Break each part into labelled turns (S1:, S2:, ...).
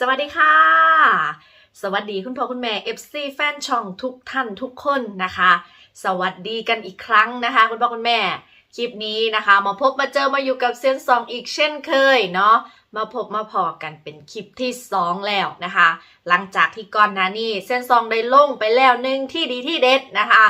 S1: สวัสดีค่ะ สวัสดีคุณพ่อคุณแม่ FC แฟนช่องทุกท่านทุกคนนะคะ สวัสดีกันอีกครั้งนะคะ คุณพ่อคุณแม่ คลิปนี้นะคะ มาพบมาเจอมาอยู่กับเซนซองอีกเช่นเคยเนาะมาพบมาพอกันเป็นคลิปที่ 2 แล้วนะคะ หลังจากที่ก่อนหน้านี้เซนซองได้ลงไปแล้วหนึ่งที่ดีที่เด็ดนะคะ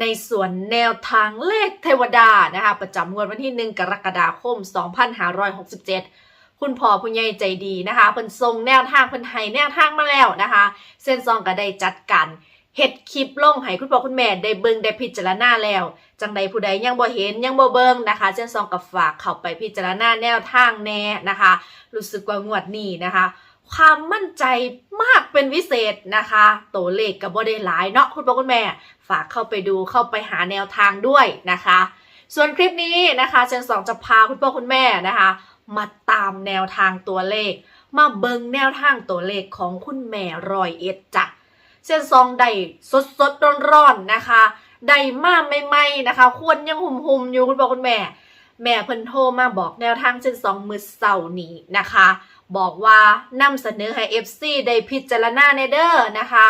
S1: ในส่วนแนวทางเลขเทวดานะคะ ประจำงวดวันที่ 1 กรกฎาคม 2567 คุณพ่อผู้ใหญ่ใจดีนะคะเพิ่นทรงแนวทางเพิ่นให้แนวทางมาแล้วนะคะ เส้นซองก็ได้จัดการเฮ็ดคลิปลงให้คุณพ่อคุณแม่ได้เบิ่งได้พิจารณาแล้ว จังใดผู้ใดยังบ่เห็นยังบ่เบิ่งนะคะ เส้นซองก็ฝากเข้าไปพิจารณาแนวทางแน่นะคะ รู้สึกว่างวดนี้นะคะความมั่นใจมากเป็นพิเศษนะคะ ตัวเลขก็บ่ได้หลายเนาะคุณพ่อคุณแม่ ฝากเข้าไปดูเข้าไปหาแนวทางด้วยนะคะ ส่วนคลิปนี้นะคะเซนสองจะพาคุณพ่อคุณแม่นะคะ มาตามแนวทางตัวเลข มาเบิงแนวทางตัวเลขของคุณแม่รอยเอ็ดจ้ะเส้นซองได้สดสดร้อนร้อนๆนะคะได้มาใหม่ๆนะคะ ควรยังหุ่มหุมอยู่คุณพ่อคุณแม่ แม่เพิ่นโทรมาบอกแนวทางเส้นสองมือเสาร์นี้นะคะ บอกว่านำเสนอให้ FC ได้พิจารณาในเด้อนะคะ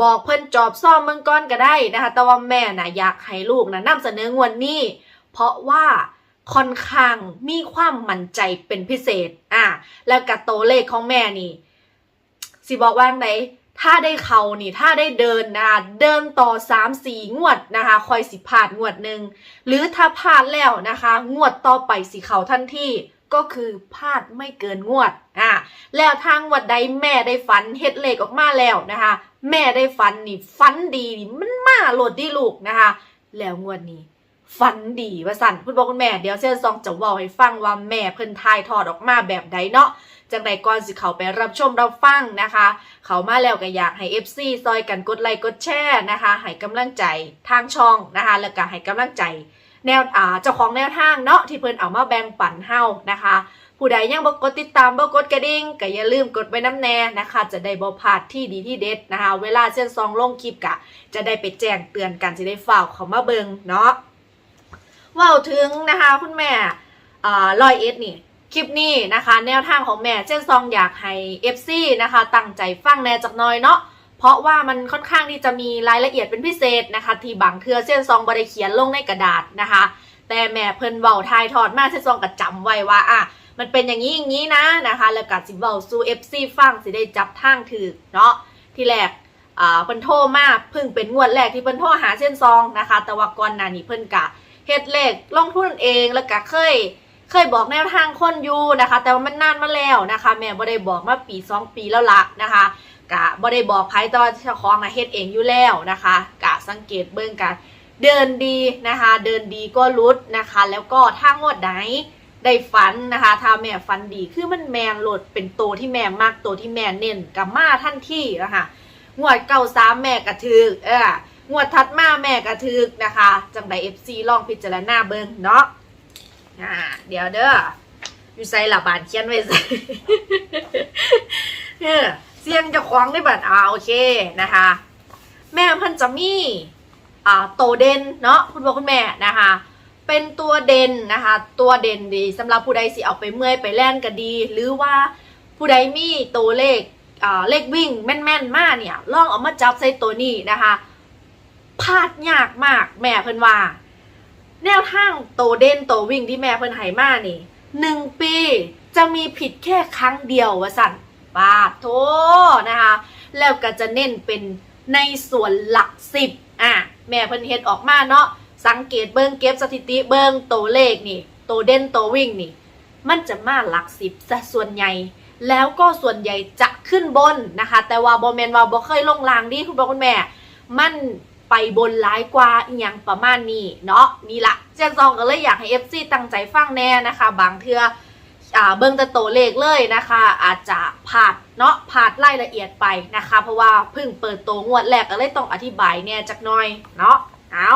S1: บอกเพิ่นจอบซ่อมเมืองก้อนก็ได้นะคะ แต่ว่าแม่น่ะอยากให้ลูกนะนำเสนองวดนี้ เพราะว่า ค่อนข้างมีความมั่นใจเป็นพิเศษ อะ แล้วกับตัวเลขของแม่นี่ สิบอกว่าไหนถ้าได้เขานี่ ถ้าได้เดินนะเดินต่อสามสี่งวดนะคะ คอยสิพลาดงวดหนึ่ง หรือถ้าพลาดแล้วนะคะ งวดต่อไปสิเขาทันทีก็คือพลาดไม่เกินงวด อะ แล้วทางวัดใดแม่ได้ฝันเฮ็ดเลขออกมาแล้วนะคะ แม่ได้ฝันนี่ฝันดีนี่มันมาโหลดดีลูกนะคะ แล้วงวดนี้ ฝันดีว่าสั่นคุณบอกคุณแม่เดี๋ยวเส้นซองจะว่าให้ฟังว่าแม่เพิ่นทายทอดออกมาแบบใดเนาะจังใดก่อนสิเขาไปรับชมรับฟังนะคะ เขามาแล้วก็อยากให้ FC ซอยกันกดไลค์กดแชร์นะคะให้กำลังใจทางช่องนะคะแล้วก็ให้กำลังใจแนวอ่าเจ้าของแนวทางเนาะที่เพิ่นเอามาแบ่งปันเฮานะคะ ผู้ใดยังบ่กดติดตามบ่กดกระดิ่งก็อย่าลืมกดไว้น้ำแน่นะคะ จะได้บ่พลาดที่ดีที่เด็ดนะคะ เวลาเส้นซองลงคลิปกะ จะได้ไปแจ้งเตือนกันจะได้ฝ่าเขามาเบิงเนาะ ว่าถึงนะคะคุณแม่ลอยเอสนี่คลิปนี้นะคะ แนวทางของแม่เส้นซองอยากให้ FC นะคะ ตั้งใจฟังแน่จักน่อยเนาะเพราะว่ามันค่อนข้างที่จะมีรายละเอียดเป็นพิเศษนะคะ ที่บางเทือเส้นซองบริเขียนลงในกระดาษนะคะ แต่แม่เพิ่นเว้าทายทอดมาเส้นซองก็จำไว้ว่าอะมันเป็นอย่างนี้อย่างนี้นะนะคะ แล้วก็สิเว้าสู่ FC ฟังสิได้จับทางถือเนาะที่แรกอ่าเพิ่นโทรมาเพิ่งเป็นงวดแรกที่เพิ่นโทรหาเส้นซองนะคะ แต่ว่าก่อนหน้านี้เพิ่นกะ เฮ็ดเลขลงทุนเองแล้วก็เคย เคยบอกแนวทางคนอยู่นะคะ แต่ว่ามันนานมาแล้วนะคะ แม่บ่ได้บอกมาปีสองปีแล้วละนะคะกะบ่ได้บอกใครแต่ว่าเจ้าของนะเฮ็ดเองอยู่แล้วนะคะกะสังเกตเบิ่งกันเดินดีนะคะ เดินดีก็รุดนะคะ แล้วก็ถ้างวดไหนได้ฝันนะคะ ถ้าแม่ฝันดีคือมันแมนโหลดเป็นโตที่แม่มากโตที่แม่เน้นกับมาท่านที่นะคะงวดเก้าสามแม่กระทึกเออ งวดทัดมาแม่กระทึกนะคะ จังไดเอฟซีลองพิจารณาเบิ่งเนาะอ่าเดี๋ยวเด้ออยู่ใส่หละบบานเขียนไว้ใส่เออเสียงจะคล้องได้บัดอ่าโอเคนะคะ แม่พิ่นจะมีอ่าโตเด่นเนาะคุณพ่อคุณแม่นะคะเป็นตัวเด่นนะคะ ตัวเด่นดีสำหรับผู้ใดสิเอาไปเมื่อยไปแล่นก็ดี หรือว่าผู้ใดมีตัวเลขอ่าเลขวิ่งแม่นๆมากเนี่ยลองเอามาจับใส่ตัวนี้นะคะ พลาดยากมาก แม่เพิ่นว่า แนวทางโตเด่นโตวิ่งที่แม่เพิ่นให้มานี่หนึ่งปีจะมีผิดแค่ครั้งเดียววะสันบาทโทนะคะ แล้วก็จะเน้นเป็นในส่วนหลักสิบอะแม่เพิ่นเฮ็ดออกมาเนาะสังเกตเบิ้งเก็บสถิติเบิ้งโตเลขนี่ โตเด่นโตววิ่งนี่ มันจะมาหลักสิบซะส่วนใหญ่ แล้วก็ส่วนใหญ่จะขึ้นบนนะคะ แต่ว่าบอแมนว่าบอเคยลงลางดีคุณพ่อคุณแม่ มัน ไปบนร้ายกว่าอย่างประมาณนี้เนาะนี่ละเจนซองก็เลยอยากให้ FC ตั้งใจฟังแน่นะคะ บางเทืออ่าเบิ้งแต่ตัวเลขเลยนะคะ อาจจะผาดเนาะผาดรายละเอียดไปนะคะ เพราะว่าเพิ่งเปิดตัวงวดแรกก็เลยต้องอธิบายแน่จักหน่อยเนาะเอา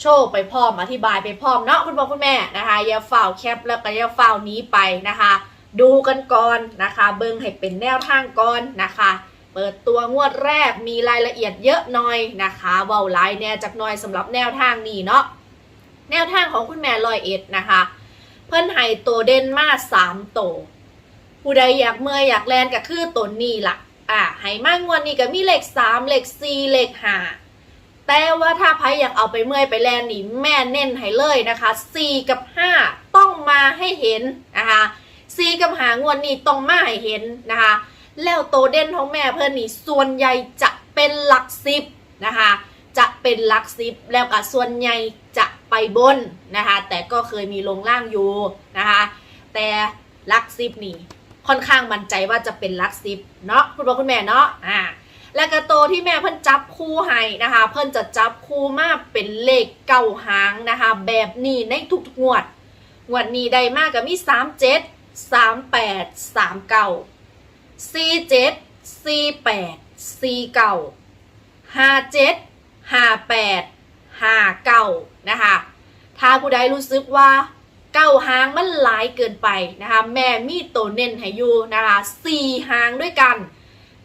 S1: โชว์ไปพร้อมอธิบายไปพร้อมเนาะคุณพ่อคุณแม่นะคะอย่าฝ่าแคปแล้วก็อย่าฝ่านี้ไปนะคะ ดูกันก่อนนะคะ เบิ่งให้เป็นแนวทางก่อนนะคะ เปิดตัวงวดแรกมีรายละเอียดเยอะหน่อยนะคะเว้าหลายแน่จากหน่อยสำหรับแนวทางนี้เนาะแนวทางของคุณแม่ลอยเอ็ดนะคะ เพิ่นให้ตัวเดนมาสามตัวผู้ใดอยากเมื่อยอยากแลนก็คือตัวนี้ล่ะอ่าให้มากงวดนี้ก็มีเลขสามเลขสี่เลขห้าแต่ว่าถ้าไพอยากเอาไปเมื่อยไปแลนนี่แม่เน้นให้เลยนะคะสี่กับห้าต้องมาให้เห็นนะคะสี่กับหางวดนี้ต้องมาให้เห็นนะคะ แล้วโตเด่นของแม่เพื่อนนี่ส่วนใหญ่จะเป็นหลักสิบนะคะ จะเป็นหลักสิบแล้วก็ส่วนใหญ่จะไปบนนะคะ แต่ก็เคยมีลงล่างอยู่นะคะ แต่หลักสิบนี่ค่อนข้างมั่นใจว่าจะเป็นหลักสิบเนาะคุณพ่อคุณแม่เนาะอ่าและกระโตที่แม่เพิ่นจับคู่ให้นะคะ เพิ่นจะจับคู่มาเป็นเลขเก้าหางนะคะ แบบนี้ในทุกๆงวดงวดนี้ได้มากกับมีสามเจ็ดสามแปดสามเก้า สี่เจ็ดสี่แปดสี่เก้าห้าเจ็ดห้าแปดห้าเก้านะคะถ้าผู้ใดรู้สึกว่าเก้าหางมันหลายเกินไปนะคะแม่มีตัวเน้นให้อยู่นะคะสี่หางด้วยกัน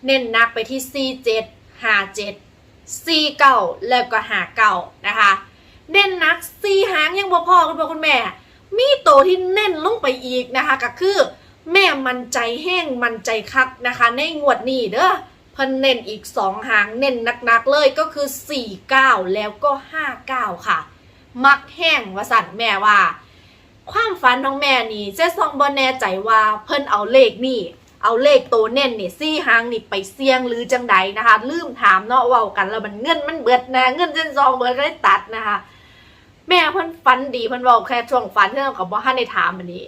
S1: เน้นหนักไปที่4 7 5 7 4 9แล้วก็5 9นะคะเน้นหนัก4หางยังบ่พอคุณพ่อคุณแม่ มีโตวที่เน้นลงไปอีกนะคะก็คือ แม่มันใจแห้งมันใจคักนะคะ ในงวดนี้เด้อเพิ่นเน้นอีก2หางเน้นหนักๆเลยก็คือ4 9แล้วก็5 9ค่ะ มักแห้งวสันแม่ว่า ความฝันของแม่นี่เจ๊ซองบอแน่ใจว่าเพิ่นเอาเลขนี่เอาเลขตัวเน้นนี่ซี่หางนี่ไปเสี่ยงหรือจังใดนะคะ ลืมถามเนาะเว่ากันแล้วมันเงินมันเบิดนะ เงินเส้นซองเบิดก็ได้ตัดนะคะ แม่เพิ่นฝันดีเพิ่นบอกแค่ช่วงฝันที่เรากับบ่ทันได้ถามอันนี้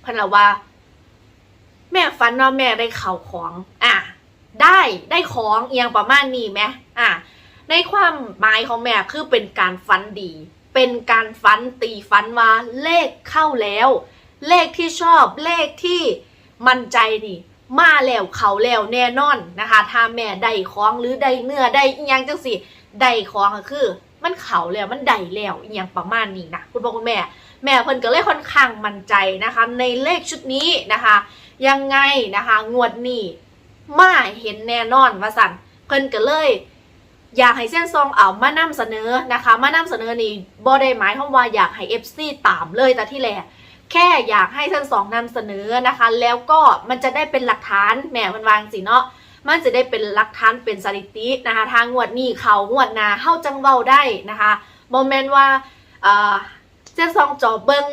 S1: เพิ่นเล่าว่า แม่ฝันว่าแม่ได้เข่าของอะได้ได้ของเอียงประมาณนี้ไหมอะในความหมายของแม่คือเป็นการฝันดี เป็นการฝันตีฝันว่าเลขเข้าแล้ว เลขที่ชอบเลขที่มั่นใจนี่มาแล้วเขาแล้วแน่นอนนะคะ ถ้าแม่ได้ของหรือได้เนื้อได้อีหยังจังสิได้ของก็คือ มันเขาแล้วมันได้แล้วอีหยังประมาณนี้นะคุณพ่อคุณแม่ แม่เพิ่นก็เลยค่อนข้างมั่นใจนะคะ ในเลขชุดนี้นะคะ ยังไงนะคะ งวดนี้มาเห็นแน่นอนว่าสันเพิ่นก็เลยอยากให้เส้นซองเอามานำเสนอนะคะ มานำเสนอนี่บ่ได้หมายความว่าอยากให้ FC ตามเลยแต่ที่แรกแค่อยากให้เส้นสองนำเสนอนะคะ แล้วก็มันจะได้เป็นหลักฐานแหมมันวางสิเนาะมันจะได้เป็นหลักฐานเป็นสถิตินะคะ ทางงวดนี้เขางวดนาเข้าจังเว้าได้นะคะโมเมนต์ว่าเส้นซองจอบเบิง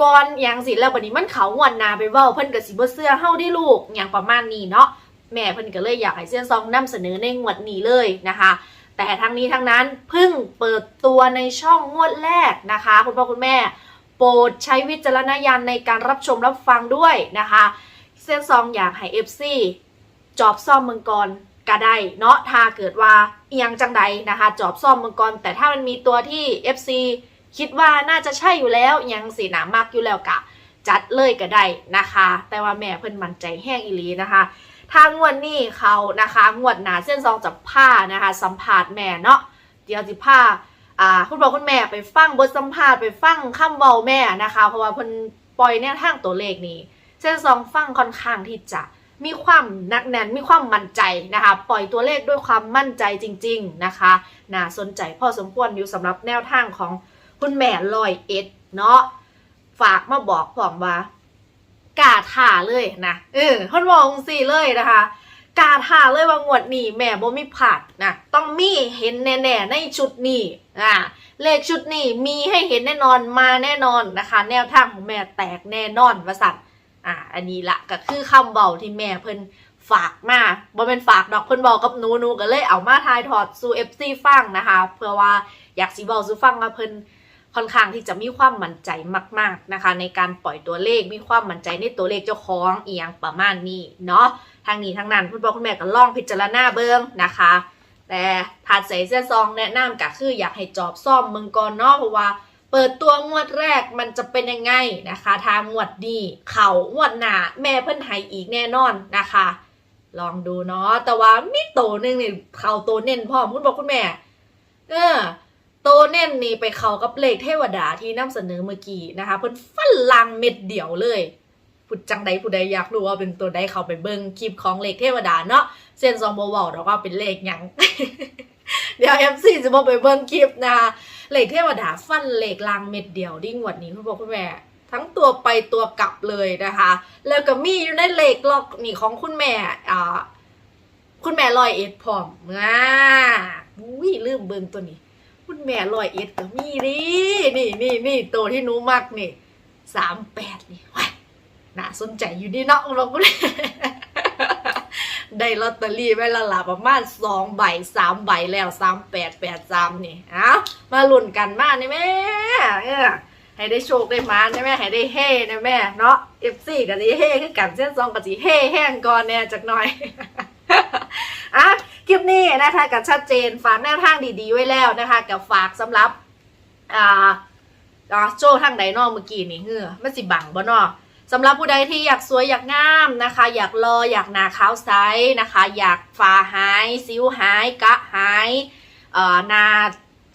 S1: ก่อนอย่างสิแล้วบัดนี้มันเขางวดหนาไปเว้าเพิ่นก็สิบ่เสื้อเฮาได้ลูกอย่างประมาณนี้เนาะแม่เพิ่นก็เลยอยากให้เส้นซองนำเสนอในงวดนี้เลยนะคะ แต่ทั้งนี้ทั้งนั้นเพิ่งเปิดตัวในช่องงวดแรกนะคะคุณพ่อคุณแม่ โปรดใช้วิจารณญาณในการรับชมรับฟังด้วยนะคะเส้นซองอยากให้ FC จอบซ่อมมังกรก็ได้เนาะถ้าเกิดว่าเอียงจังใดนะคะ จอบซ่อมมังกรแต่ถ้ามันมีตัวที่ FC คิดว่าน่าจะใช่อยู่แล้วยังสีหนามากอยู่แล้วกะ จัดเลยก็ได้นะคะ แต่ว่าแม่เพิ่นมั่นใจแห้งอีหลีนะคะทางงวดนี้เขานะคะงวดหนาเส้นซองจับผ้านะคะ สัมผัสแม่เนาะเดี๋ยวจิผ้าอ่าคุณพ่อคุณแม่ไปฟังบทสัมภาษณ์ไปฟังคำเบาแม่นะคะ เพราะว่าเพิ่นปล่อยแนวทางตัวเลขนี้ เส้นซองฟังค่อนข้างที่จะมีความนักแน่นมีความมั่นใจนะคะ ปล่อยตัวเลขด้วยความมั่นใจจริง ๆนะคะน่าสนใจพอสมควรอยู่สำหรับแนวทางของ คุณแม่ลอยเอ็ดเนาะฝากมาบอกผมว่ากาถ่าเลยนะเออเพิ่นบอกสิเลยนะคะกาถ่าเลยว่างวดนี้แม่บ่มีผาดนะต้องมีเห็นแน่ๆในชุดนี้อ่าเลขชุดนี้มีให้เห็นแน่นอนมาแน่นอนนะคะ แนวทางของแม่แตกแน่นอนว่าสัตว์อ่า อันนี้ละก็คือคำเบาที่แม่เพิ่นฝากมาบ่เป็นฝากดอกเพิ่นบอกกับหนูหนูก็เลยเอามาทายถอดสู่ FC ฟังนะคะ เพื่อว่าอยากสิเว้าสู่ฟังว่าเพิ่น ค่อนข้างที่จะมีความมั่นใจมาก ๆนะคะ ในการปล่อยตัวเลขมีความมั่นใจในตัวเลขเจ้าของเอียงประมาณนี้เนาะทางนี้ทางนั้นคุณพ่อคุณแม่ก็ลองพิจารณาเบิ้งนะคะ แต่ถาดใส่เสื้อซองแนะนำก็คืออยากให้จอบซ่อมมึงก่อนเนาะเพราะว่าเปิดตัวงวดแรกมันจะเป็นยังไงนะคะทางงวดดีเขางวดหนาแม่เพิ่นให้อีกแน่นอนนะคะ ลองดูเนาะแต่ว่ามีโตนึงเนี่ยเขาโตเน้นพร้อคุณบอกคุณแม่ เออ โตเน่นนี่ไปเขากับเลขเทวดาที่นำเสนอเมื่อกี้นะคะเพิ่นฟันลังเม็ดเดียวเลยผู้จังใดผู้ใดอยากรู้ว่าเป็นตัวใดเขาไปเบิ่งคลิปของเลขเทวดาเนาะเส้นซองบ่เว้าดอกว่าเป็นเลขยังเดี๋ยว FC จะบ่ไปเบิ่งคลิปนะคะเลขเทวดาฟันเลขลางเม็ดเดียวดิ่งวดนี้คุณพ่อคุณแม่ทั้งตัวไปตัวกลับเลยนะคะ แล้วก็มีอยู่ในเลขล็อกนี่ของคุณแม่อ่าคุณแม่ลอยเอ็ดพร้อมอ่าอุ้ยลืมเบิงตัวนี้ คุณแม่ลอยเอ็ดก็มีดินี่นี่นี่ตัวที่หนูมักนี่สามแปดนี่ว้ายน่าสนใจอยู่นี่เนาะเราก็ได้ลอตเตอรี่ไว้ละละประมาณสองใบสามใบแล้วสามแปดแปดสามนี่เอามาลุ้นกันมานี่แม่เออให้ได้โชคได้มาใช่ไหมให้ได้เฮ่นะแม่เนาะเอฟซีกับสีเฮ่คือกันเส้นซองกับสีเฮ่แห้งก่อนแน่จักหน่อยอะ คลิปนี้นะคะกับชัดเจนฝากแนวทางดีๆไว้แล้วนะคะกับฝากสำหรับอ่าอ่าโจ้ทางไดนอเมื่อกี้นี่เฮ้อมันสิบังบ่นอสำหรับผู้ใดที่อยากสวยอยากงามนะคะ อยากรออยากหนาขาวใสนะคะ อยากฝ่าหายสิวหาย กะหายเอ่อหนา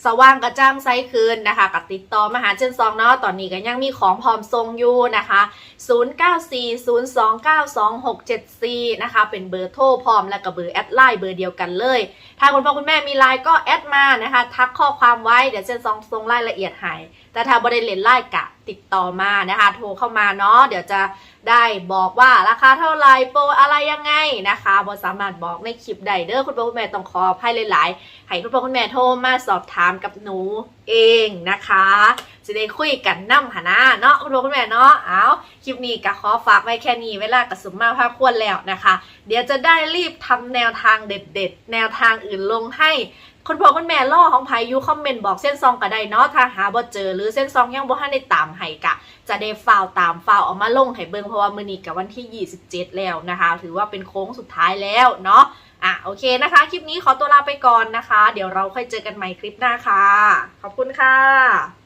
S1: สว่างกระจ่างไซคืนนะคะกับติดต่อมาหาเจนซองเนาะตอนนี้ก็ยังมีของพร้อมทรงอยู่นะคะ 0940292674 นะคะ เป็นเบอร์โทรพร้อมและกับเบอร์แอดไลน์เบอร์เดียวกันเลย ถ้าคุณพ่อคุณแม่มีไลน์ก็แอดมานะคะ ทักข้อความไว้เดี๋ยวเจนซองทรงรายละเอียดให้แต่ถ้าบริเลนไลน์กะติดต่อมานะคะ โทรเข้ามาเนาะเดี๋ยวจะได้บอกว่าราคาเท่าไรโปรอะไรยังไงนะคะบอสามารถบอกในคลิปใดเด้อคุณพ่อคุณแม่ต้องขออภัยหลายๆให้คุณพ่อคุณแม่โทรมาสอบถามกับหนูเองนะคะจะได้คุยกันน้ำหนนะเนาะคุณพ่อคุณแม่เนาะเอาคลิปนี้ก็ขอฝากไว้แค่นี้เวลากระสุนมาภาคควรแล้วนะคะ เดี๋ยวจะได้รีบทำแนวทางเด็ด ๆ แนวทางอื่นลงให้ คุณพ่อคุณแม่ล่อของพายุคอมเมนต์บอกเส้นซองก็ได้เนาะถ้าหาบ่เจอหรือเส้นซองยังบ่ทันได้ตามให้กะ จะได้ฟาวตามฟาวออกมาลงให้เบิ่งเพราะว่ามื้อนี้กับวันที่ 27 แล้วนะคะ ถือว่าเป็นโค้งสุดท้ายแล้วเนาะอะโอเคนะคะ คลิปนี้ขอตัวลาไปก่อนนะคะ เดี๋ยวเราค่อยเจอกันใหม่คลิปหน้าค่ะ ขอบคุณค่ะ